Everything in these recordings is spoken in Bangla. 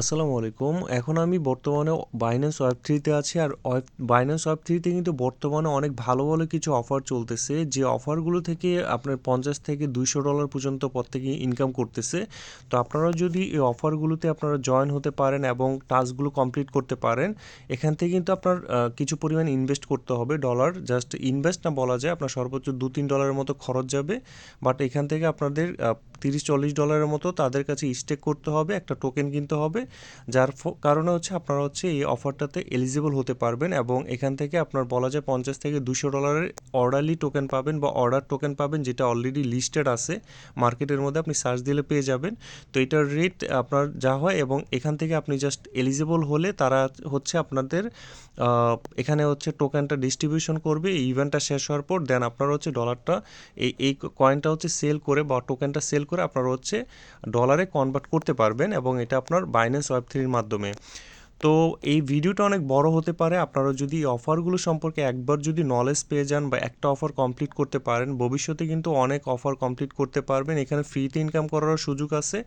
আসসালামু আলাইকুম। এখন আমি বর্তমানে বাইন্যান্স ওয়েব থ্রিতে আছি আর বাইন্যান্স ওয়েব থ্রিতে কিন্তু বর্তমানে অনেক ভালো ভালো কিছু অফার চলতেছে। যে অফারগুলো থেকে আপনার পঞ্চাশ থেকে দুইশো ডলার পর্যন্ত প্রত্যেকে ইনকাম করতেছে। তো আপনারা যদি এই অফারগুলোতে আপনারা জয়েন হতে পারেন এবং টাস্কগুলো কমপ্লিট করতে পারেন, এখান থেকে কিন্তু আপনার কিছু পরিমাণ ইনভেস্ট করতে হবে ডলার জাস্ট ইনভেস্ট না বলা যায়, আপনার সর্বোচ্চ দু তিন ডলারের মতো খরচ যাবে। বাট এখান থেকে আপনাদের তিরিশ চল্লিশ ডলারের মতো তাদের কাছে স্টেক করতে হবে, একটা টোকেন কিনতে হবে। যার কারণে হচ্ছে আপনারা হচ্ছে এই অফারটাতে এলিজিবল হতে পারবেন এবং এখান থেকে আপনার বলা যায় পঞ্চাশ থেকে দুশো ডলারের অর্ডারলি টোকেন পাবেন বা অর্ডার টোকেন পাবেন যেটা অলরেডি লিস্টেড আছে। মার্কেটের মধ্যে আপনি সার্চ দিলে পেয়ে যাবেন। তো এটার রেট আপনার যা হয় এবং এখান থেকে আপনি জাস্ট এলিজিবল হলে তারা হচ্ছে আপনাদের এখানে হচ্ছে টোকেনটা ডিস্ট্রিবিউশন করবে। এই ইভেন্টটা শেষ হওয়ার পর দেন আপনারা হচ্ছে ডলারটা এই এই কয়েনটা হচ্ছে সেল করে বা টোকেনটা সেল করে আপনারা হচ্ছে ডলারে কনভার্ট করতে পারবেন এবং এটা আপনার বাইন্যান্স ওয়েব থ্রির মাধ্যমে। তো এই ভিডিওটা অনেক বড় হতে পারে। আপনারা যদি অফারগুলো সম্পর্কে একবার যদি নলেজ পেয়ে যান বা একটা অফার কমপ্লিট করতে পারেন, ভবিষ্যতে কিন্তু অনেক অফার কমপ্লিট করতে পারবেন। এখানে ফ্রিতে ইনকাম করারও সুযোগ আছে।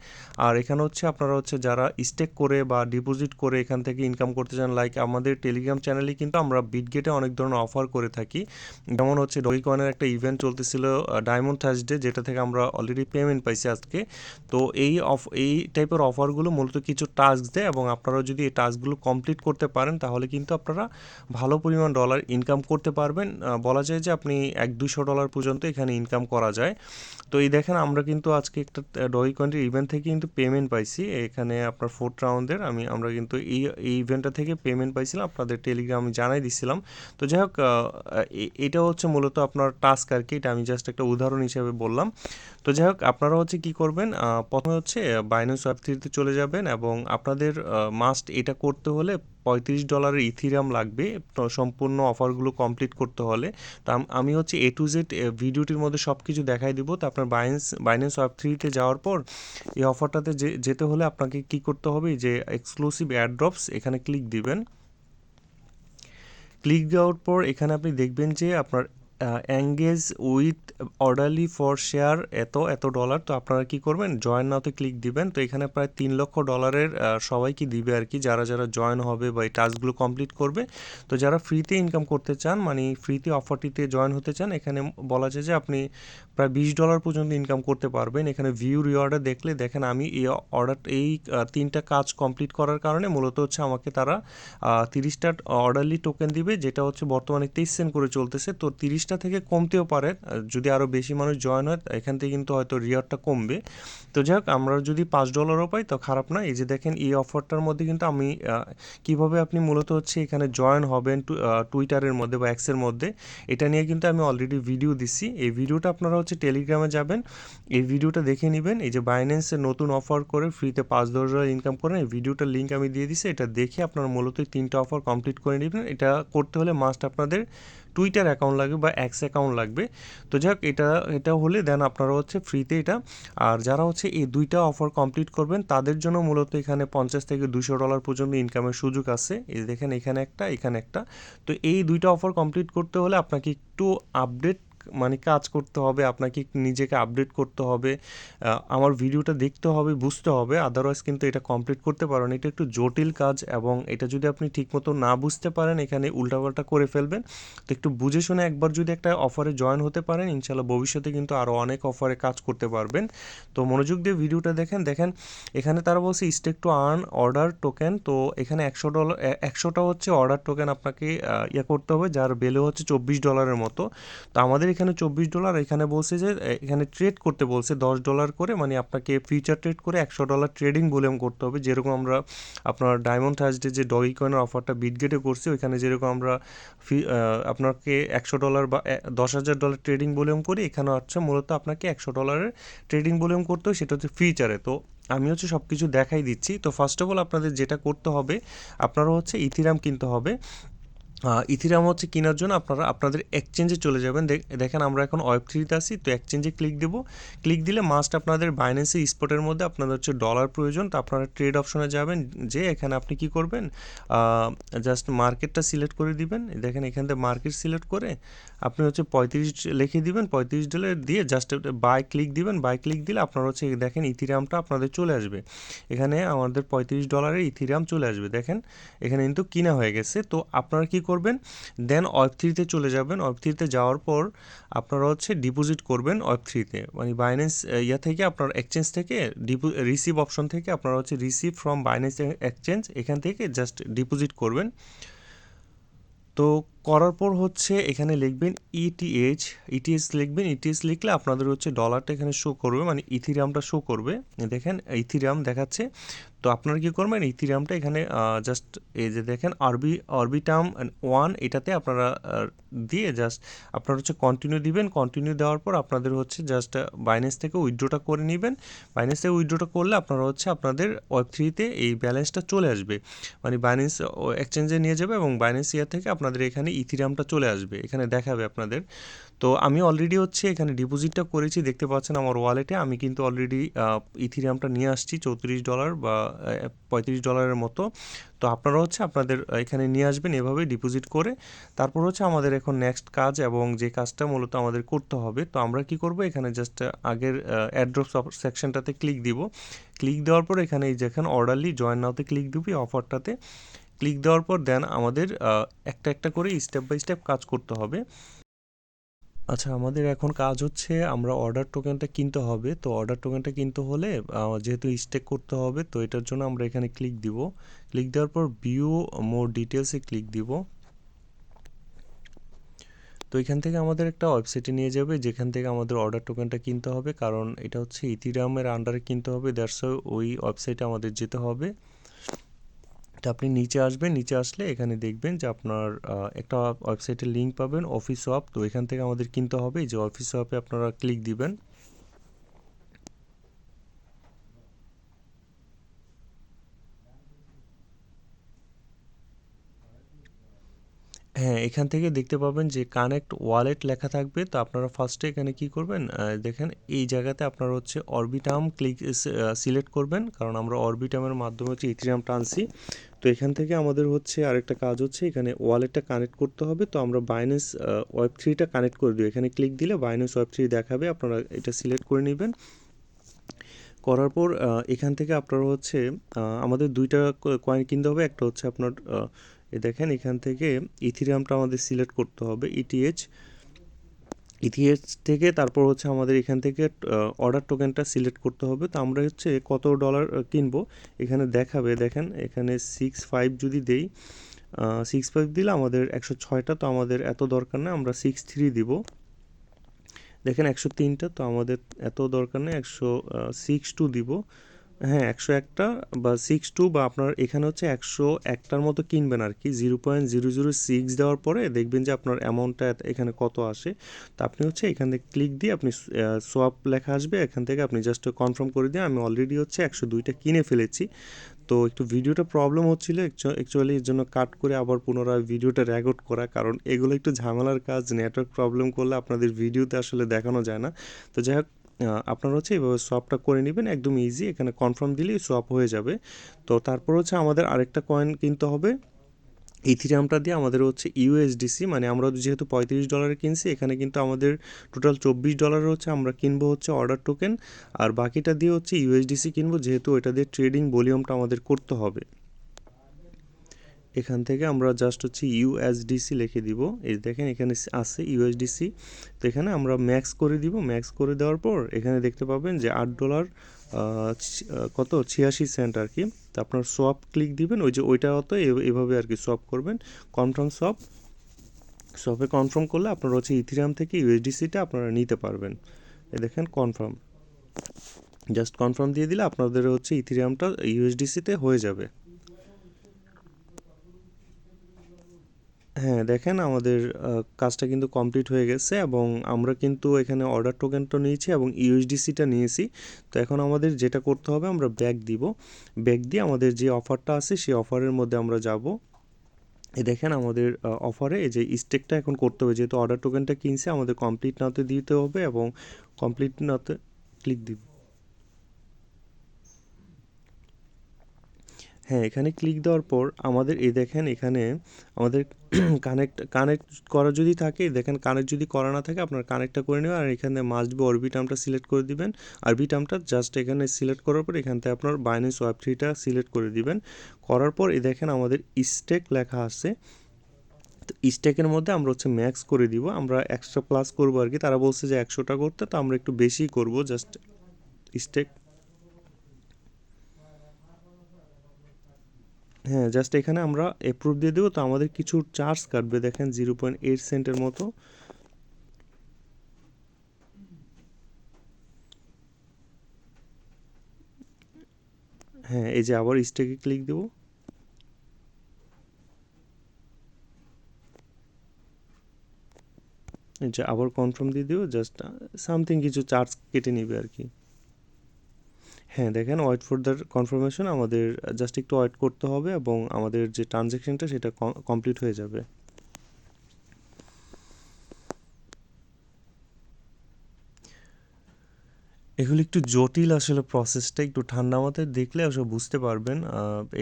আর এখানে হচ্ছে আপনারা হচ্ছে যারা স্টেক করে বা ডিপোজিট করে এখান থেকে ইনকাম করতে চান লাইক আমাদের টেলিগ্রাম চ্যানেলে কিন্তু আমরা বিটগেটে অনেক ধরনের অফার করে থাকি। যেমন হচ্ছে ডগি কয়েনের একটা ইভেন্ট চলতেছিল ডায়মন্ড থার্সডে যেটা থেকে আমরা অলরেডি পেমেন্ট পাইছি আজকে। তো এই অফ এই টাইপের অফারগুলো মূলত কিছু টাস্ক দেয় এবং আপনারা যদি এই টাস্কগুলো কমপ্লিট করতে পারেন, তাহলে কিন্তু আপনারা ভালো পরিমাণ ডলার ইনকাম করতে পারবেন। বলা যায় যে আপনি এক দুশো ডলার পর্যন্ত এখানে ইনকাম করা যায়। তো এই দেখেন আমরা কিন্তু আজকে একটা ডগি কয়েনের ইভেন্ট থেকে কিন্তু পেমেন্ট পাইছি। এখানে আপনার ফোর্থ রাউন্ডের আমি, আমরা কিন্তু এই এই ইভেন্টটা থেকে পেমেন্ট পাইছিলাম। আপনাদের টেলিগ্রাম জানাই দিছিলাম। তো যাই হোক এটা হচ্ছে মূলত আপনার টাস্ক আর কি, এটা আমি জাস্ট একটা উদাহরণ হিসেবে বললাম। তো যাই হোক, আপনারা হচ্ছে কি করবেন প্রথমে হচ্ছে বাইন্যান্স ওয়েব থ্রিতে চলে যাবেন এবং আপনাদের মাস্ট এটা করতে হলে পঁয়ত্রিশ ডলারের ইথিরাম লাগবে সম্পূর্ণ অফারগুলো কমপ্লিট করতে হলে। তো আমি হচ্ছে এ টু জেড ভিডিওটির মধ্যে সব কিছু দেখাই দিব। তো আপনার বাইন্যান্স বাইন্যান্স ওয়েব থ্রিতে যাওয়ার পর, এই অফারটাতে যেতে হলে আপনাকে কি করতে হবে, যে এক্সক্লুসিভ অ্যাড্রপস এখানে ক্লিক দিবেন। ক্লিক দেওয়ার পর এখানে আপনি দেখবেন যে আপনার engage with orderly for share এত এত ডলার তো আপনারা কি করবেন? জয়েন নাওতে ক্লিক দিবেন। তো এখানে প্রায় তিন লক্ষ ডলারের সবাইকে দিবে আর কি? যারা যারা জয়েন হবে বা এই টাস্কগুলো কমপ্লিট করবে। তো যারা ফ্রিতে ইনকাম করতে চান মানে ফ্রিতে অফারটিতে জয়েন হতে চান, এখানে বলা যায় যে আপনি প্রায় বিশ ডলার পর্যন্ত ইনকাম করতে পারবেন। এখানে ভিউ রিওয়ার্ডে দেখলে দেখেন আমি এই অর্ডার এই তিনটা কাজ কমপ্লিট করার কারণে মূলত হচ্ছে আমাকে তারা তিরিশটা অর্ডারলি টোকেন দিবে, যেটা হচ্ছে বর্তমানে তেইশ সেন্ট করে চলতেছে। তো তিরিশটা থেকে কমতেও পারে। যদি আরও বেশি মানুষ জয়েন হয় এখান থেকে কিন্তু হয়তো রিওয়ার্ডটা কমবে। তো যাই হোক, আমরা যদি পাঁচ ডলারও পাই, তো খারাপ না। এই যে দেখেন, এই অফারটার মধ্যে কিন্তু আমি কীভাবে আপনি মূলত হচ্ছে এখানে জয়েন হবেন টুইটারের মধ্যে বা এক্সের মধ্যে, এটা নিয়ে কিন্তু আমি অলরেডি ভিডিও দিছি। এই ভিডিওটা আপনারা হচ্ছে টেলিগ্রামে যাবেন, এই ভিডিওটা দেখে নেবেন। এই যে বাইন্যান্সের নতুন অফার করে ফ্রিতে পাঁচ ডলার ইনকাম করেন, এই ভিডিওটার লিঙ্ক আমি দিয়ে দিছি। এটা দেখে আপনারা মূলত তিনটা অফার কমপ্লিট করে নেবেন। এটা করতে হলে মাস্ট আপনাদের টুইটার অ্যাকাউন্ট লাগবে বা এক্স অ্যাকাউন্ট লাগবে। তো যাক, এটা এটা হলে দেন আপনারা হচ্ছে ফ্রিতে এটা। আর যারা হচ্ছে এই দুইটা অফার কমপ্লিট করবেন, তাদের জন্য মূলত এখানে পঞ্চাশ থেকে দুশো ডলার পর্যন্ত ইনকামের সুযোগ আছে। এই দেখেন এখানে একটা এখানে একটা। তো এই দুইটা অফার কমপ্লিট করতে হলে আপনাকে একটু আপডেট মানে কাজ করতে হবে, আপনাকে নিজেকে আপডেট করতে হবে আমার ভিডিওটা দেখতে হবে, বুঝতে হবে আদারওয়াইজ কিন্তু এটা কমপ্লিট করতে পারেন এটা একটু জটিল কাজ এবং এটা যদি আপনি ঠিকমতো না বুঝতে পারেন, এখানে উল্টাপাল্টা করে ফেলবেন। তো একটু বুঝে শুনে একবার যদি একটা অফারে জয়েন হতে পারেন, ইনশাল্লাহ ভবিষ্যতে কিন্তু আরও অনেক অফারে কাজ করতে পারবেন। তো মনোযোগ দিয়ে ভিডিওটা দেখেন দেখেন এখানে তারা বলছে stake to earn order token তো এখানে একশো ডলার একশোটা হচ্ছে অর্ডার টোকেন আপনাকে ইয়ে করতে হবে, যার ভ্যালু হচ্ছে চব্বিশ ডলারের মতো। তো আমাদের এখানে চব্বিশ ডলার, এখানে বলছে যে এখানে ট্রেড করতে বলছে দশ ডলার করে মানে আপনাকে ফিউচার ট্রেড করে একশো ডলার ট্রেডিং ভলিউম করতে হবে। যেরকম আমরা আপনার ডায়মন্ড থার্সডে যে ডগি কয়েনের অফারটা বিটগেটে করছি, ওইখানে যেরকম আমরা ফি আপনাকে একশো ডলার বা দশ হাজার ডলার ট্রেডিং ভলিউম করি এখানে হচ্ছে মূলত আপনাকে একশো ডলারের ট্রেডিং ভলিউম করতে হয়, সেটা হচ্ছে ফিউচারে তো আমি হচ্ছে সব কিছু দেখাই দিচ্ছি। তো ফার্স্ট অফ অল আপনাদের যেটা করতে হবে আপনারা হচ্ছে ইথিরাম কিনতে হবে। ইথিরাম হচ্ছে কেনার জন্য আপনারা আপনাদের এক্সচেঞ্জে চলে যাবেন। দেখ- দেখেন আমরা এখন ওয়েব থ্রিতে আছি, তো এক্সচেঞ্জে ক্লিক দেব। ক্লিক দিলে মাস্ট আপনাদের বাইন্যান্সে স্পটের মধ্যে আপনাদের হচ্ছে ডলার প্রয়োজন, তো আপনারা ট্রেড অপশনে যাবেন। যে এখানে আপনি কি করবেন জাস্ট মার্কেটটা সিলেক্ট করে দিবেন। দেখেন এখান থেকে মার্কেট সিলেক্ট করে আপনি হচ্ছে পঁয়ত্রিশ লিখে দিবেন, পঁয়ত্রিশ ডলার দিয়ে জাস্ট বাই ক্লিক দিবেন। বাই ক্লিক দিলে আপনারা হচ্ছে দেখেন ইথিরামটা আপনাদের চলে আসবে। এখানে আমাদের পঁয়ত্রিশ ডলারের ইথিরাম চলে আসবে। দেখেন এখানে কিন্তু কিনা হয়ে গেছে। তো আপনারা কি করবেন দেন ওয়েব থ্রিতে চলে যাবেন। ওয়েব থ্রিতে যাওয়ার পর আপনারা হচ্ছে ডিপোজিট করবেন ওয়েব থ্রিতে মানে বাইন্যান্স ইয়া থেকে আপনার এক্সচেঞ্জ থেকে রিসিভ অপশন থেকে আপনারা হচ্ছে রিসিভ ফ্রম বাইন্যান্স এক্সচেঞ্জ এখান থেকে জাস্ট ডিপোজিট করবেন। তো করার পর হচ্ছে এখানে লিখবেন E ইটিএইচ ইটিএস লিখবেন। ইটিএস লিখলে আপনাদের হচ্ছে ডলারটা এখানে শো করবে মানে ইথিরিয়ামটা শো করবে। দেখেন ইথিরিয়াম দেখাচ্ছে। তো আপনারা কী করবেন ইথিরিয়ামটা এখানে জাস্ট এই যে দেখেন আরবি অরবিটাম ওয়ান এটাতে আপনারা দিয়ে জাস্ট আপনারা হচ্ছে কন্টিনিউ দিবেন। কন্টিনিউ দেওয়ার পর আপনাদের হচ্ছে জাস্ট বাইন্যান্স থেকে উইথড্রোটা করে নেবেন। বাইন্যান্স থেকে উইথড্রোটা করলে আপনারা হচ্ছে আপনাদের ওয়েব থ্রিতে এই ব্যালেন্সটা চলে আসবে। মানে বাইন্যান্স এক্সচেঞ্জে নিয়ে যাবে এবং বাইন্যান্স ইয়ার থেকে আপনাদের এখানে ইথিরিয়ামটা চলে আসবে, এখানে দেখাবে আপনাদের। তো আমি অলরেডি হচ্ছে এখানে ডিপোজিটটা করেছি, দেখতে পাচ্ছেন আমার ওয়ালেটে আমি কিন্তু অলরেডি ইথিরিয়ামটা নিয়ে আসছি, চৌত্রিশ ডলার বা পঁয়ত্রিশ ডলারের মতো। তো আপনারা হচ্ছে আপনাদের এখানে নিয়ে আসবেন, এভাবে ডিপোজিট করে। তারপর হচ্ছে আমাদের এখন নেক্সট কাজ এবং যে কাজটা মূলত আমাদের করতে হবে, তো আমরা কি করব? এখানে জাস্ট আগের অ্যাড্রপ সেকশনটাতে ক্লিক দিব। ক্লিক দেওয়ার পর এখানে এই যেখানে অর্ডারলি জয়েন নাওতে ক্লিক দিবি অফারটাতে ক্লিক দেওয়ার পর দেন আমাদের একটা একটা করে স্টেপ বাই স্টেপ কাজ করতে হবে। আচ্ছা আমাদের এখন কাজ হচ্ছে আমরা অর্ডার টোকেনটা কিনতে হবে। তো অর্ডার টোকেনটা কিনতে হলে যেহেতু স্টেক করতে হবে, তো এটার জন্য আমরা এখানে ক্লিক দিব। ক্লিক দেওয়ার পর ভিউ মোর ডিটেলসে ক্লিক দিব। তো এখান থেকে আমাদের একটা ওয়েবসাইটে নিয়ে যাবে, যেখান থেকে আমাদের অর্ডার টোকেনটা কিনতে হবে। কারণ এটা হচ্ছে ইথিরামের আন্ডারে কিনতে হবে দ্যাটস ওই ওয়েবসাইটে আমাদের যেতে হবে। তো আপনি নিচে আসবেন, নিচে আসলে এখানে দেখবেন যে আপনার একটা ওয়েবসাইটের লিঙ্ক পাবেন অফিস অফ তো এখান থেকে আমাদের কিনতে হবে। যে অফিস অফে আপনারা ক্লিক দিবেন। হ্যাঁ এখান থেকে দেখতে পাবেন যে কানেক্ট ওয়ালেট লেখা থাকবে। তো আপনারা ফার্স্টে এখানে কি করবেন? দেখেন এই জায়গাতে আপনারা হচ্ছে অরবিটাম ক্লিক সিলেক্ট করবেন। কারণ আমরা অরবিটামের মাধ্যমে হচ্ছে ইথিরিয়ামটা আনছি তো এখান থেকে আমাদের হচ্ছে আরেকটা কাজ হচ্ছে, এখানে ওয়ালেটটা কানেক্ট করতে হবে। তো আমরা বাইন্যান্স ওয়েব থ্রিটা কানেক্ট করে দিই। এখানে ক্লিক দিলে বাইন্যান্স ওয়েব থ্রি দেখাবে, আপনারা এটা সিলেক্ট করে নেবেন। করার পর এখান থেকে আপনারা হচ্ছে আমাদের দুইটা কয়েন কিনতে হবে। একটা হচ্ছে আপনার এই দেখেন, এখান থেকে ইথিরিয়ামটা আমাদের সিলেক্ট করতে হবে ইটিএইচ ইথিএইচ থেকে তারপর হচ্ছে আমাদের এখান থেকে অর্ডার টোকেনটা সিলেক্ট করতে হবে। তো আমরা হচ্ছে কত ডলার কিনবো, এখানে দেখাবে, দেখেন, এখানে সিক্স ফাইভ যদি দেই সিক্স ফাইভ দিলে আমাদের একশো ছয়টা তো আমাদের এত দরকার না আমরা সিক্স থ্রি দিব। দেখেন, একশো তিনটা তো আমাদের এত দরকার নেই, একশো সিক্স টু দিব। হ্যাঁ একশো একটা বা সিক্স টু বা আপনার এখানে হচ্ছে একশো একটার মতো কিনবেন আর কি। Zero point zero zero six দেওয়ার পরে দেখবেন যে আপনার অ্যামাউন্টটা এখানে কত আসে। তো আপনি হচ্ছে এখান থেকে ক্লিক দিয়ে আপনি সোয়াপ লেখা আসবে। এখান থেকে আপনি জাস্ট কনফার্ম করে দিয়ে আমি অলরেডি হচ্ছে একশো দুইটা কিনে ফেলেছি। তো একটু ভিডিওটা প্রবলেম হচ্ছিল। অ্যাকচুয়ালি এর জন্য কাট করে আবার পুনরায় ভিডিওটা রেকর্ড করা। কারণ এগুলো একটু ঝামেলার কাজ নেটওয়ার্ক প্রবলেম করলে আপনাদের ভিডিওতে আসলে দেখানো যায় না। তো যাই হোক আপনারা হচ্ছে এইভাবে সোয়াপটা করে নেবেন, একদম ইজি এখানে কনফার্ম দিলেই সোয়াপ হয়ে যাবে। তো তারপর হচ্ছে আমাদের আরেকটা কয়েন কিনতে হবে। ইথিরিয়ামটা দিয়ে আমাদের হচ্ছে ইউএসডিসি মানে আমরা যেহেতু পঁয়ত্রিশ ডলারে কিনছি, এখানে কিন্তু আমাদের টোটাল চব্বিশ ডলারের হচ্ছে আমরা কিনবো হচ্ছে অর্ডার টোকেন আর বাকিটা দিয়ে হচ্ছে ইউএসডিসি কিনবো, যেহেতু এটা দিয়ে ট্রেডিং ভলিউমটা আমাদের করতে হবে। এখান থেকে আমরা জাস্ট হচ্ছে ইউএসডিসি লিখে দিব। এই দেখেন, এখানে আছে ইউএসডিসি তো এখানে আমরা ম্যাক্স করে দিব। ম্যাক্স করে দেওয়ার পর এখানে দেখতে পাবেন যে আট ডলার কত? ছিয়াশি সেন্ট আর কি। তো আপনার সোয়াপ ক্লিক দিবেন। ওই যে ওইটা এ- এভাবে আর কি সোয়াপ করবেন। কনফার্ম সোয়াপ সোয়াপে কনফার্ম করলে আপনারা হচ্ছে ইথিরাম থেকে ইউএসডিসিটা আপনারা নিতে পারবেন। এ দেখেন কনফার্ম জাস্ট কনফার্ম দিয়ে দিলে আপনাদের হচ্ছে ইথিরিয়ামটা ইউএসডিসিতে হয়ে যাবে। হ্যাঁ দেখেন আমাদের কাজটা কিন্তু কমপ্লিট হয়ে গেছে এবং আমরা কিন্তু এখানে অর্ডার টোকেনটা নিয়েছি এবং ইউএসডিসিটা নিয়েছি। তো এখন আমাদের যেটা করতে হবে, আমরা ব্যাগ দিব। ব্যাগ দিয়ে আমাদের যে অফারটা আছে, সেই অফারের মধ্যে আমরা যাব। এই দেখেন আমাদের অফারে এই যে স্টেকটা এখন করতে হবে। যেহেতু অর্ডার টোকেনটা কিনছে, আমাদের কমপ্লিট নাওতে দিতে হবে এবং কমপ্লিট নাওতে ক্লিক দিব। হ্যাঁ এখানে ক্লিক দেওয়ার পর আমাদের এই দেখেন এখানে আমাদের কানেক্ট কানেক্ট করা যদি থাকে দেখেন কানেক্ট যদি করা না থাকে, আপনার কানেক্টটা করে নেবেন আর এখানে মাস্ট বি অরবি টার্মটা সিলেক্ট করে দিবেন। আরবি টার্মটা জাস্ট এখানে সিলেক্ট করার পর এখান থেকে আপনার বাইন্যান্স ওয়েব থ্রিটা সিলেক্ট করে দিবেন। করার পর এই দেখেন আমাদের স্টেক লেখা আছে। তো স্টেকের মধ্যে আমরা হচ্ছে ম্যাক্স করে দিব। আমরা এক্সট্রা প্লাস করব আর কি। তারা বলছে যে একশোটা করতে, তো আমরা একটু বেশি করব। জাস্ট স্টেক হ্যাঁ জাস্ট এখানে আমরা অ্যাপ্রুভ দিয়ে দেবো। তো আমাদের কিছু চার্জ কাটবে, দেখেন জিরো পয়েন্ট এইট সেন্টের মতো। হ্যাঁ এই যে আবার স্টেকে ক্লিক দেবো। এই যে আবার কনফার্ম দিয়ে দেবো জাস্ট সামথিং কিছু চার্জ কেটে নিবে আর কি। হ্যাঁ দেখেন ওয়েট ফর দ্য কনফার্মেশন আমাদের জাস্ট একটু ওয়েট করতে হবে এবং আমাদের যে ট্রানজ্যাকশনটা সেটা কমপ্লিট হয়ে যাবে। এগুলো একটু জটিল আসলে প্রসেসটা একটু ঠান্ডা মাথায় দেখলে আসলে বুঝতে পারবেন।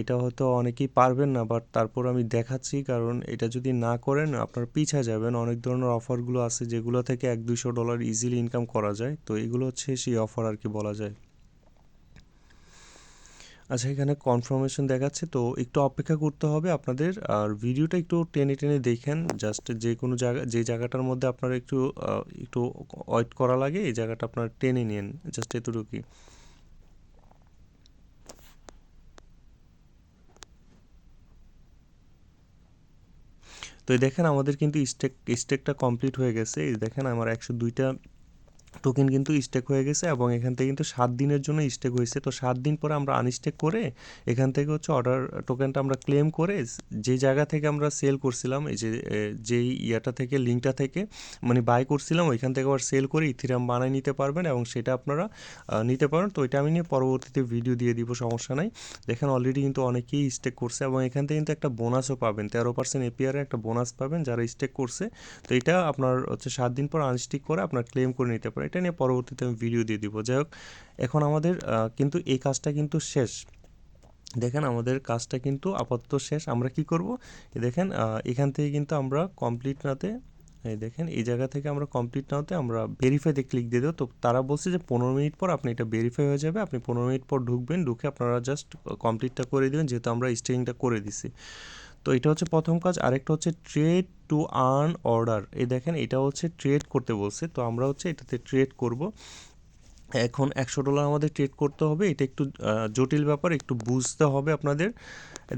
এটা হয়তো অনেকেই পারবেন না বাট তারপর আমি দেখাচ্ছি, কারণ এটা যদি না করেন, আপনার পিছা যাবেন। অনেক ধরনের অফারগুলো আছে যেগুলো থেকে এক দুশো ডলার ইজিলি ইনকাম করা যায়। তো এগুলো হচ্ছে সেই অফার আর কি বলা যায়। আচ্ছা এখানে কনফার্মেশন দেখাচ্ছে, তো একটু অপেক্ষা করতে হবে আপনাদের। আর ভিডিওটা একটু টেনে টেনে দেখেন জাস্ট যে কোনো জায়গা, যে জায়গাটার মধ্যে আপনারা একটু একটু ওয়েট করা লাগে, এই জায়গাটা আপনারা টেনে নিন জাস্ট এতটুকুই। তো দেখেন, আমাদের কিন্তু স্টেক স্টেকটা কমপ্লিট হয়ে গেছে। এই দেখেন, আমার একশো দুইটা টোকেন কিন্তু স্টেক হয়ে গেছে এবং এখান থেকে কিন্তু সাত দিনের জন্য স্টেক হয়েছে। তো সাত দিন পরে আমরা আনস্টেক করে এখান থেকে হচ্ছে অর্ডার টোকেনটা আমরা ক্লেম করে যে জায়গা থেকে আমরা সেল করছিলাম, এই যে যেই ইয়াটা থেকে লিঙ্কটা থেকে মানে বাই করছিলাম, ওইখান থেকে আবার সেল করে ইথিরাম বানাই নিতে পারবেন এবং সেটা আপনারা নিতে পারেন তো এটা আমি নিয়ে পরবর্তীতে ভিডিও দিয়ে দিব, সমস্যা নাই। দেখেন অলরেডি কিন্তু অনেকেই স্টেক করছে এবং এখান থেকে কিন্তু একটা বোনাসও পাবেন। তেরো পার্সেন্ট এপিআরে একটা বোনাস পাবেন যারা স্টেক করছে। তো এটা আপনার হচ্ছে সাত দিন পর আনস্টিক করে আপনার ক্লেম করে নিতে পারেন। এটা নিয়ে পরবর্তীতে আমি ভিডিও দিয়ে দিব। যাই হোক, এখন আমাদের কিন্তু এই কাজটা কিন্তু শেষ। দেখেন আমাদের কাজটা কিন্তু আপাতত শেষ। আমরা কি করব? দেখেন এখান থেকে কিন্তু আমরা কমপ্লিট নাতে এই দেখেন, এই জায়গা থেকে আমরা কমপ্লিট নাওতে আমরা ভেরিফাইতে ক্লিক দিয়ে দেবো। তো তারা বলছে যে পনেরো মিনিট পর আপনি এটা ভেরিফাই হয়ে যাবে। আপনি পনেরো মিনিট পর ঢুকবেন, ঢুকে আপনারা জাস্ট কমপ্লিটটা করে দেবেন, যেহেতু আমরা স্টেইংটা করে দিছি। তো এটা হচ্ছে প্রথম কাজ, আরেকটা হচ্ছে ট্রেড টু আর্ন অর্ডার এই দেখেন, এটা হচ্ছে ট্রেড করতে বলছে, তো আমরা হচ্ছে এটাতে ট্রেড করব। এখন একশো ডলার আমাদের ট্রেড করতে হবে, এটা একটু জটিল ব্যাপার, একটু বুঝতে হবে আপনাদের।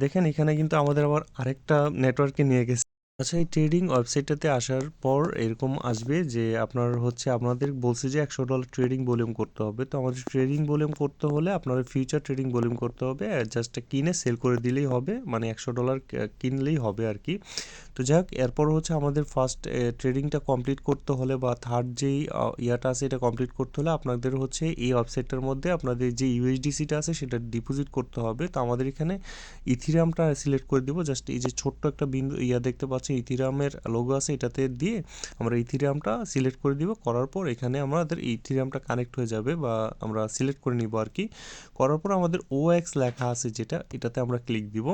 দেখেন, এখানে কিন্তু আমাদের আবার আরেকটা নেটওয়ার্কে নিয়ে গেছে। আচ্ছা এই ট্রেডিং ওয়েবসাইটটাতে আসার পর এরকম আসবে যে আপনার হচ্ছে, আপনাদের বলছে যে একশো ডলার ট্রেডিং ভলিউম করতে হবে। তো আমাদের ট্রেডিং ভলিউম করতে হলে আপনার ফিউচার ট্রেডিং ভলিউম করতে হবে। জাস্ট কিনে সেল করে দিলেই হবে। মানে একশো ডলার কিনলেই হবে আর কি। তো যাই হোক এরপর হচ্ছে আমাদের ফার্স্ট ট্রেডিংটা কমপ্লিট করতে হলে বা থার্ড যেই ইয়াটা আছে এটা কমপ্লিট করতে হলে আপনাদের হচ্ছে এই ওয়েবসাইটটার মধ্যে আপনাদের যে ইউএসডিসিটা আছে সেটা ডিপোজিট করতে হবে। তো আমাদের এখানে ইথিরামটা সিলেক্ট করে দিব। জাস্ট এই যে ছোট্ট একটা বিন্দু, ইয়া দেখতে পাচ্ছি ইথিরামের লোগো আছে এটাতে দিয়ে আমরা ইথিরামটা সিলেক্ট করে দিব। করার পর এখানে আমাদের ইথিরামটা কানেক্ট হয়ে যাবে বা আমরা সিলেক্ট করে নিব আর কি করার পর আমাদের ও এক্স লেখা আছে যেটা, এটাতে আমরা ক্লিক দিব।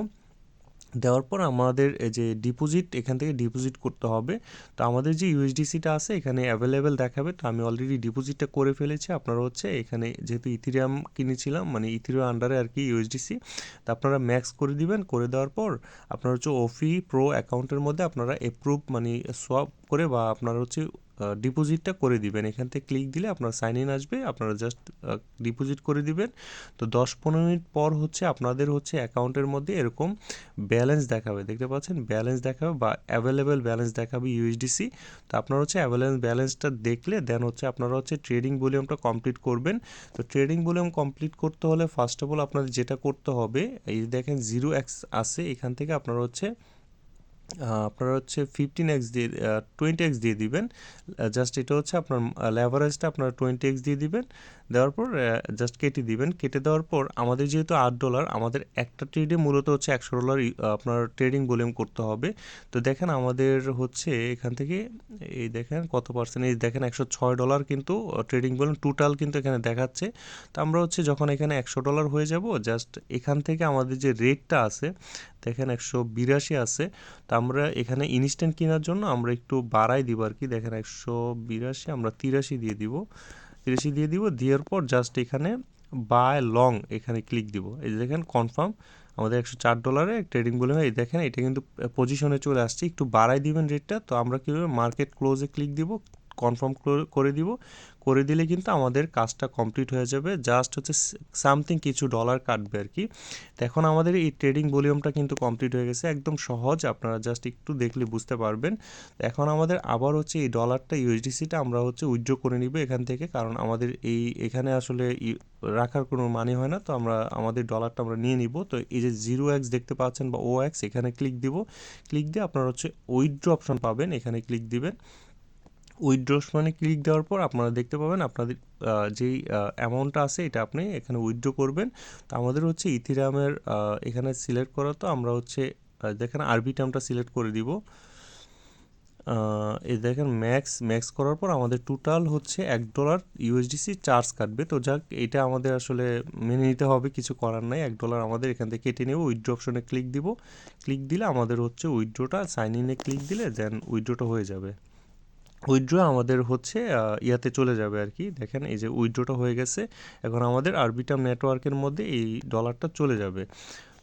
দেওয়ার পর আমাদের যে ডিপোজিট এখান থেকে ডিপোজিট করতে হবে। তো আমাদের যে ইউএসডিসিটা আছে, এখানে অ্যাভেলেবেল দেখাবে। তো আমি অলরেডি ডিপোজিটটা করে ফেলেছি। আপনারা হচ্ছে এখানে যেহেতু ইথিরিয়াম কিনেছিলাম মানে ইথিরিয়াম আন্ডারে আর কি ইউএসডিসি তো আপনারা ম্যাক্স করে দিবেন। করে দেওয়ার পর আপনার হচ্ছে ওফি প্রো অ্যাকাউন্টের মধ্যে আপনারা অ্যাপ্রুভ মানে সোয়াপ করে বা আপনারা হচ্ছে ডিপোজিটটা করে দিবেন। এখান থেকে ক্লিক দিলে আপনার সাইন ইন আসবে, আপনারা জাস্ট ডিপোজিট করে দিবেন। তো দশ পনেরো মিনিট পর হচ্ছে আপনাদের হচ্ছে অ্যাকাউন্টের মধ্যে এরকম ব্যালেন্স দেখাবে। দেখতে পাচ্ছেন? ব্যালেন্স দেখাবে বা অ্যাভেলেবেল ব্যালেন্স দেখাবে ইউএসডিসি তো আপনারা হচ্ছে অ্যাভেলেবেল ব্যালেন্সটা দেখলে দেন হচ্ছে আপনারা হচ্ছে ট্রেডিং ভলিউমটা কমপ্লিট করবেন। তো ট্রেডিং ভলিউম কমপ্লিট করতে হলে ফার্স্ট অফ অল আপনাদের যেটা করতে হবে, এই দেখেন জিরো এক্স আছে, এখান থেকে আপনারা হচ্ছে আপনারা হচ্ছে ফিফটিন এক্স দিয়ে টোয়েন্টি এক্স দিয়ে দিবেন। জাস্ট এটা হচ্ছে আপনার লেভারেজটা আপনারা টোয়েন্টি এক্স দিয়ে দিবেন। দেওয়ার পর জাস্ট কেটে দিবেন। কেটে দেওয়ার পর আমাদের যেহেতু আট ডলার আমাদের একটা ট্রেডে মূলত হচ্ছে একশো ডলার আপনার ট্রেডিং ভলিউম করতে হবে। তো দেখেন আমাদের হচ্ছে এখান থেকে, এই দেখেন কত পার্সেন্ট এই দেখেন একশো ছয় ডলার কিন্তু ট্রেডিং ভলিউম টোটাল কিন্তু এখানে দেখাচ্ছে। তো আমরা হচ্ছে যখন এখানে একশো ডলার হয়ে যাব জাস্ট এখান থেকে আমাদের যে রেটটা আছে দেখেন একশো বিরাশি আছে। তো আমরা এখানে ইনস্ট্যান্ট কেনার জন্য আমরা একটু বাড়াই দিব আর কি। দেখেন একশো বিরাশি, আমরা তিরাশি দিয়ে দিব। তিরাশি দিয়ে দিব, দেওয়ার পর জাস্ট এখানে বাই লং এখানে ক্লিক দিব। এই যে দেখেন কনফার্ম আমাদের একশো চার ডলারে ট্রেডিং বলে এই দেখেন, এটা কিন্তু পজিশনে চলে আসছে। একটু বাড়াই দিবেন রেটটা তো আমরা কীভাবে মার্কেট ক্লোজে ক্লিক দিব? কনফার্ম করে দিব। করে দিলে কিন্তু আমাদের কাজটা কমপ্লিট হয়ে যাবে। জাস্ট হচ্ছে সামথিং কিছু ডলার কাটবে আর কি। এখন আমাদের এই ট্রেডিং ভলিউমটা কিন্তু কমপ্লিট হয়ে গেছে। একদম সহজ, আপনারা জাস্ট একটু দেখলে বুঝতে পারবেন। এখন আমাদের আবার হচ্ছে এই ডলারটা ইউএসডিসিটা আমরা হচ্ছে উইথড্র করে নিব এখান থেকে। কারণ আমাদের এই, এখানে আসলে রাখার কোনো মানে হয় না। তো আমরা, আমাদের ডলারটা আমরা নিয়ে নিব। তো এই যে জিরো এক্স দেখতে পাচ্ছেন বা ও এক্স এখানে ক্লিক দিব। ক্লিক দিয়ে আপনারা হচ্ছে উইথড্র অপশন পাবেন। এখানে ক্লিক দিবেন। উইথড্রস মানে ক্লিক দেওয়ার পর আপনারা দেখতে পাবেন আপনাদের যেই অ্যামাউন্টটা আছে এটা আপনি এখানে উইথড্র করবেন। তো আমাদের হচ্ছে ইথিরামের এখানে সিলেক্ট করা তো আমরা হচ্ছে দেখেন আরবি টার্মটা সিলেক্ট করে দিব। এই দেখেন ম্যাক্স ম্যাক্স করার পর আমাদের টোটাল হচ্ছে এক ডলার ইউএসডিসি চার্জ কাটবে। তো যাক, এটা আমাদের আসলে মেনে নিতে হবে, কিছু করার নাই। এক ডলার আমাদের এখান থেকে কেটে নেব উইথড্র অপশনে ক্লিক দিব। ক্লিক দিলে আমাদের হচ্ছে উইথড্রোটা সাইন ইনে ক্লিক দিলে দেন উইথড্রোটা হয়ে যাবে। উইথড্র আমাদের হচ্ছে ইয়াতে চলে যাবে আর কি। দেখেন, এই যে উইথড্রটা হয়ে গেছে, এখন আমাদের আরবিটাম নেটওয়ার্কের মধ্যে এই ডলারটা চলে যাবে।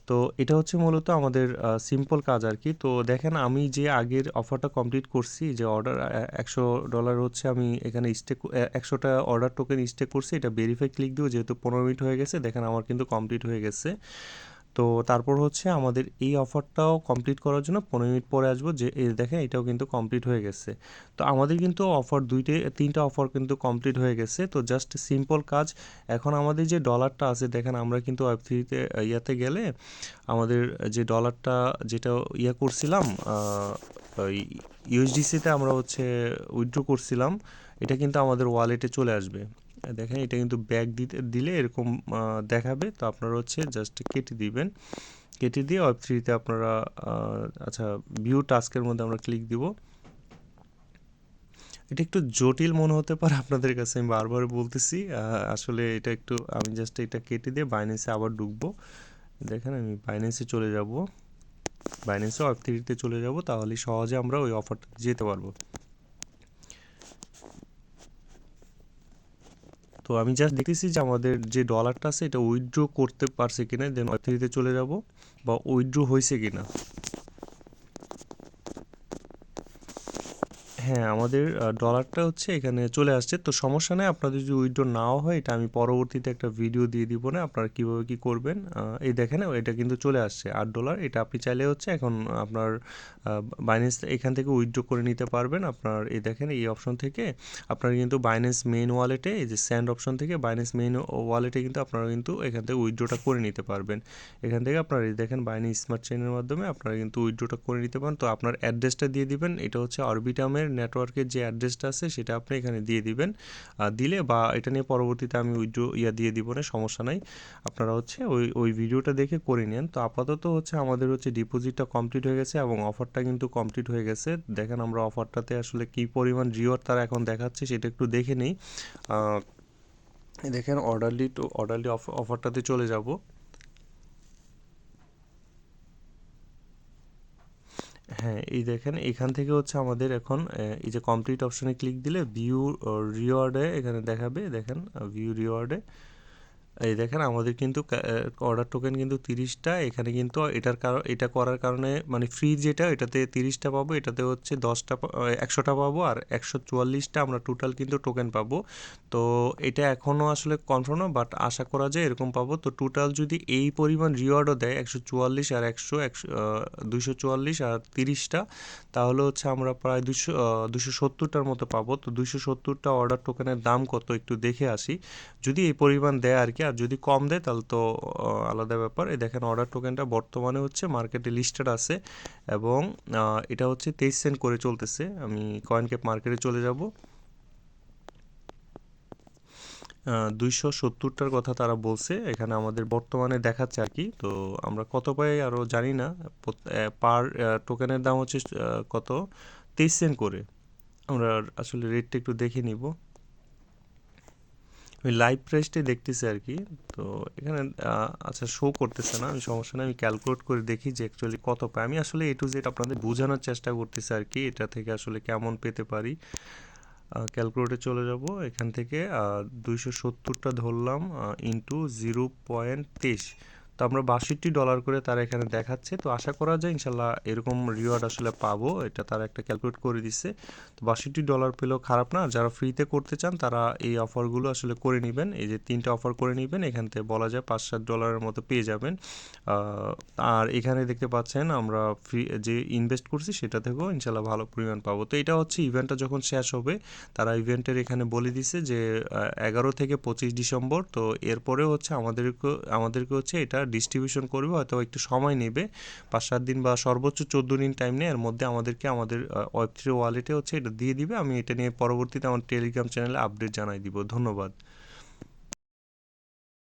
তো এটা হচ্ছে মূলত আমাদের সিম্পল কাজ আর কি। তো দেখেন, আমি যে আগের অফারটা কমপ্লিট করছি, যে অর্ডার একশো ডলার হচ্ছে আমি এখানে স্টেক একশোটা অর্ডার টোকেন স্টেক করছি, এটা ভেরিফাই ক্লিক দিব যেহেতু পনেরো মিনিট হয়ে গেছে, দেখেন আমার কিন্তু কমপ্লিট হয়ে গেছে। তো তারপর হচ্ছে আমাদের এই অফারটাও কমপ্লিট করার জন্য পনেরো মিনিট পরে আসব। যে দেখেন, এটাও কিন্তু কমপ্লিট হয়ে গেছে। তো আমাদের কিন্তু অফার দুইটে, তিনটা অফার কিন্তু কমপ্লিট হয়ে গেছে। তো জাস্ট সিম্পল কাজ। এখন আমাদের যে ডলারটা আছে, দেখেন, আমরা কিন্তু ওয়েব থ্রিতে ইয়াতে গেলে আমাদের যে ডলারটা যেটা ইয়ে করছিলাম ইউএসডিসিতে আমরা হচ্ছে উইথড্র করছিলাম, এটা কিন্তু আমাদের ওয়ালেটে চলে আসবে। দেখেন, এটা কিন্তু ব্যাক দিতে দিলে এরকম দেখাবে। তো আপনারা হচ্ছে জাস্ট কেটে দিবেন। কেটে দিয়ে ওয়েব থ্রিতে আপনারা আচ্ছা ভিউ টাস্কের মধ্যে আমরা ক্লিক দিব। এটা একটু জটিল মনে হতে পারে আপনাদের কাছে, আমি বারবার বলতেছি। আসলে এটা একটু, আমি জাস্ট এটা কেটে দিয়ে বাইন্যান্সে আবার ঢুকবো। দেখেন, আমি বাইন্যান্সে চলে যাব। বাইন্যান্সে ওয়েব থ্রিতে চলে যাব, তাহলে সহজে আমরা ওই অফারটা যেতে পারব। তো আমি জাস্ট দেখতেছি যে আমাদের যে ডলারটা আছে, এটা উইথড্র করতে পারছে কিনা দেন অর্থনীতিতে চলে যাব, বা উইথড্র হয়েছে কিনা। হ্যাঁ আমাদের ডলারটা হচ্ছে এখানে চলে আসছে। তো সমস্যা নেই, আপনাদের যদি উইথড্র নাও হয়, এটা আমি পরবর্তীতে একটা ভিডিও দিয়ে দিব না, আপনারা কীভাবে কী করবেন। এই দেখেন, এটা কিন্তু চলে আসছে, আট ডলার এটা আপনি চাইলে হচ্ছে এখন আপনার বাইন্যান্স এখান থেকে উইথড্র করে নিতে পারবেন। আপনার, এই দেখেন, এই অপশন থেকে আপনার কিন্তু বাইন্যান্স মেইন ওয়ালেটে এই যে স্যান্ড অপশন থেকে বাইন্যান্স মেইন ওয়ালেটে কিন্তু আপনারা কিন্তু এখান থেকে উইথড্রটা করে নিতে পারবেন। এখান থেকে আপনারা, এই দেখেন বাইন্যান্স স্মার্ট চেনের মাধ্যমে আপনারা কিন্তু উইথড্রটা করে নিতে পারেন। তো আপনার অ্যাড্রেসটা দিয়ে দিবেন, এটা হচ্ছে অরবিটামের নেটওয়ার্কের যে অ্যাড্রেসটা আছে, সেটা আপনি এখানে দিয়ে দিবেন। দিলে বা এটা নিয়ে পরবর্তীতে আমি উইড্রো ইয়া দিয়ে দিব না, সমস্যা নাই। আপনারা হচ্ছে ওই ওই ভিডিওটা দেখে করে নেন। তো আপাতত হচ্ছে আমাদের হচ্ছে ডিপোজিটটা কমপ্লিট হয়ে গেছে এবং অফারটা কিন্তু কমপ্লিট হয়ে গেছে। দেখেন আমরা অফারটাতে আসলে কী পরিমাণ রিওয়ার্ড তারা এখন দেখাচ্ছে, সেটা একটু দেখে নিই। দেখেন অর্ডারলি টু অর্ডারলি অফারটাতে চলে যাব। হ্যাঁ এই দেখেন, এখান থেকে হচ্ছে আমাদের এখন এই যে কমপ্লিট অপশনে ক্লিক দিলে ভিউ রিওয়ার্ডে এখানে দেখাবে, দেখেন ভিউ রিওয়ার্ডে এই দেখেন, আমাদের কিন্তু অর্ডার টোকেন কিন্তু তিরিশটা। এখানে কিন্তু এটার কারণ, এটা করার কারণে মানে ফ্রি যেটা, এটাতে তিরিশটা পাবো, এটাতে হচ্ছে দশটা একশোটা পাবো আর একশো চুয়াল্লিশটা আমরা টোটাল কিন্তু টোকেন পাবো। তো এটা এখনও আসলে কনফার্ম না বাট আশা করা যায় এরকম পাবো। তো টোটাল যদি এই পরিমাণ রিওয়ার্ডও দেয়, একশো চুয়াল্লিশ আর একশো একশো দুশো চুয়াল্লিশ আর তিরিশটা, তাহলে হচ্ছে আমরা প্রায় দুশো দুশো সত্তরটার মতো পাবো। তো দুশো সত্তরটা অর্ডার টোকেনের দাম কত একটু দেখে আসি। যদি এই পরিমাণ দেয় আর কি আর যদি কম দেয়, তাহলে তো আলাদা ব্যাপার। এই দেখেন অর্ডার টোকেনটা বর্তমানে হচ্ছে মার্কেটে লিস্টেড আছে এবং এটা হচ্ছে তেইশ সেন্ট করে চলতেছে। আমি কয়েন ক্যাপ মার্কেটে চলে যাব। দুইশো সত্তরটার কথা তারা বলছে। এখানে আমাদের বর্তমানে দেখাচ্ছে আর কি। তো আমরা কত পাই আরও জানি না। পার টোকেনের দাম হচ্ছে কত? তেইশ সেন্ট করে। আমরা আসলে রেটটা একটু দেখে নিব। আমি লাইভ প্রাইসটাই দেখতেছি আর কি। তো এখানে আচ্ছা শো করতেছে না, আমি সমস্যা নেই, আমি ক্যালকুলেট করে দেখি যে অ্যাকচুয়ালি কত পাই আমি আসলে এ টু জেড আপনাদের বোঝানোর চেষ্টা করতেছি আর কি, এটা থেকে আসলে কেমন পেতে পারি। ক্যালকুলেটে চলে যাব, এখান থেকে দুইশো সত্তরটা ধরলাম ইন্টু জিরো পয়েন্ট তেইশ। তো আমরা বাষট্টি ডলার করে তারা এখানে দেখাচ্ছে। তো আশা করা যায় ইনশাল্লাহ এরকম রিওয়ার্ড আসলে পাবো। এটা তারা একটা ক্যালকুলেট করে দিচ্ছে তো বাষট্টি ডলার পেলেও খারাপ না। যারা ফ্রিতে করতে চান, তারা এই অফারগুলো আসলে করে নেবেন। এই যে তিনটা অফার করে নেবেন, এখান থেকে বলা যায় পাঁচ সাত ডলারের মতো পেয়ে যাবেন। আর এখানে দেখতে পাচ্ছেন আমরা ফ্রি যে ইনভেস্ট করছি, সেটা থেকেও ইনশাল্লাহ ভালো পরিমাণ পাবো। তো এটা হচ্ছে ইভেন্টটা যখন শেষ হবে, তারা ইভেন্টের এখানে বলে দিছে যে এগারো থেকে পঁচিশ ডিসেম্বর। তো এরপরে হচ্ছে আমাদেরকে আমাদেরকে হচ্ছে এটা ডিস্ট্রিবিউশন করবে, হয়তো একটু সময় নেবে। পাঁচ, সাত দিন বা সর্বোচ্চ চোদ্দ দিন টাইম নেই এর মধ্যে আমাদেরকে আমাদের ওয়েব থ্রি ওয়ালেটে হচ্ছে এটা দিয়ে দিবে। আমি এটা নিয়ে পরবর্তীতে আমার টেলিগ্রাম চ্যানেলে আপডেট জানাই দিব। ধন্যবাদ।